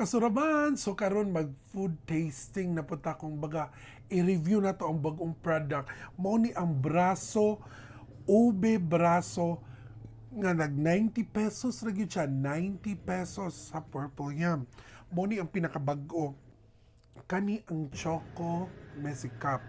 Kasuraban! So karon mag food tasting na punta kong baga i-review na to ang bagong product. Mao ni ang braso, ube braso nga nag 90 pesos ra gyud siya, 90 pesos sa Purple Yam. Mao ni ang pinakabag-o. Kani ang choco mesikap.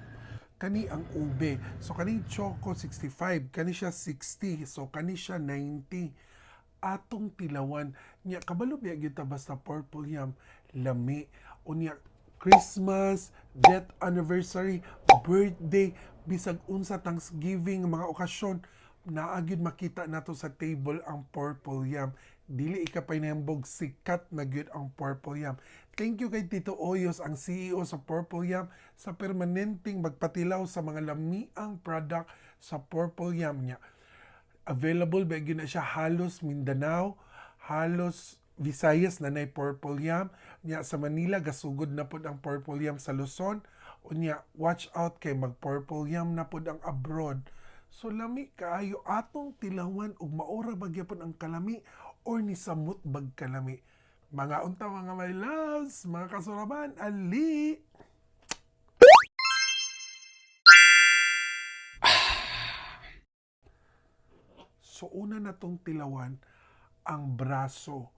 Kani ang ube. So kani choco 65, kani siya 60, so kani siya 90 atong tilawan nya kabalo biya gyud ta basta purple yam lami unya Christmas, death anniversary, birthday, bisag unsa Thanksgiving mga okasyon naagid makita nato sa table ang purple yam. Dili ikapay nahambog sikat na gyud ang purple yam. Thank you kay Tito Oyos, ang CEO sa Purple Yam, sa permanenteng magpatilaw sa mga lamiang product sa Purple Yam niya available ba gyud na siya halos Mindanao, halos Visayas na nay purple yam. Nya sa Manila gasugod na pud ang purple yam sa Luzon. Unya watch out kay mag purple yam na pud ang abroad. So lami kaayo atong tilawan ug maora ba gyapon ang kalami or ni samot bag kalami. Mga unta mga my loves, mga kasuraban, ali! So una na tong tilawan ang braso.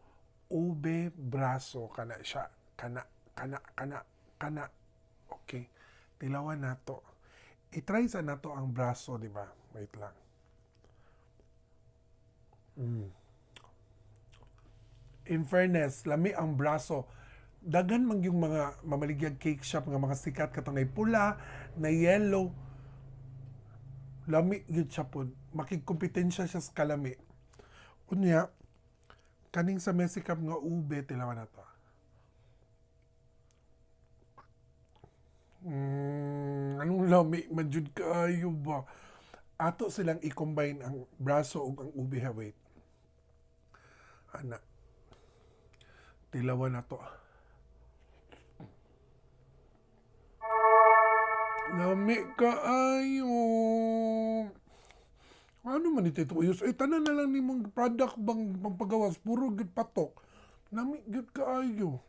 Ube braso kana siya. Kana, kana, kana, kana. Okay. Tilawan na to. I-try sa nato ang braso, di ba? Wait lang. Mm. In fairness, lami ang braso. Dagan man yung mga mamaligyag cake shop nga mga sikat katong na pula, na yellow, lami gyud siya pod makigkompetensya siya sa kalami. Unya kaning sa mesikap nga ube tilawan na to. Mm, anong lami? Man jud kaayo ba? Ato silang i-combine ang braso ug ang ube ha wait. Ana tilawan na to. Lami kaayo. Man ito ito? Ayos, eh, tanan na lang ni mong product bang pagpagawas. Puro gid patok. Lami gid kaayo.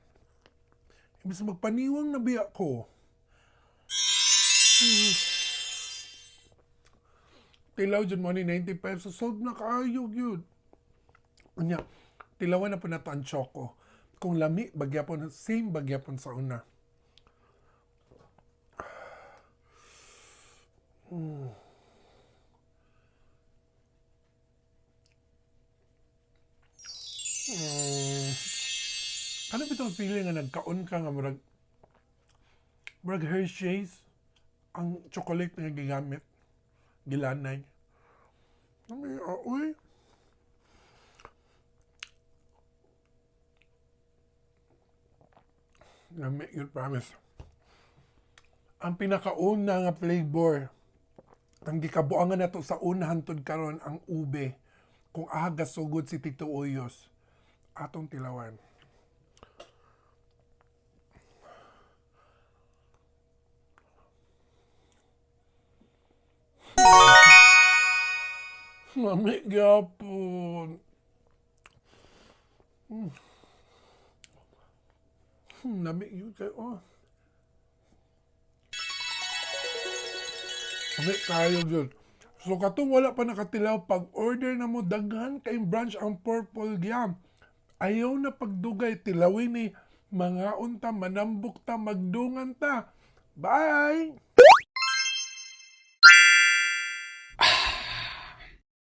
Imbis magpaniwang na biya ko. Hmm. Tilaw dyan mo ni 90 pesos. Sold na kaayo yun. Anya, tilawan na po na to ang choco. Kung lami, bagyapon, same bagyapon sa una. Mm. Ano ba itong feeling nga nagkaon ka nga murag murag Hershey's ang chocolate nga gigamit gilanay. Ano uh, uy. Lami yun, promise. Ang pinakauna nga flavor ang gikabuangan nato sa una hantod karon ang ube kung aga sugod si Tito Uyos atong tilawan. Mami gyapon. Hmm. Hmm, Lami yun kayo. Oh. Kami kayo dyan. So katong wala pa nakatilaw, pag order na mo, daghan kay branch ang purple yam. Ayaw na pagdugay, tilawin ni mga unta, manambok ta, magdungan ta. Bye!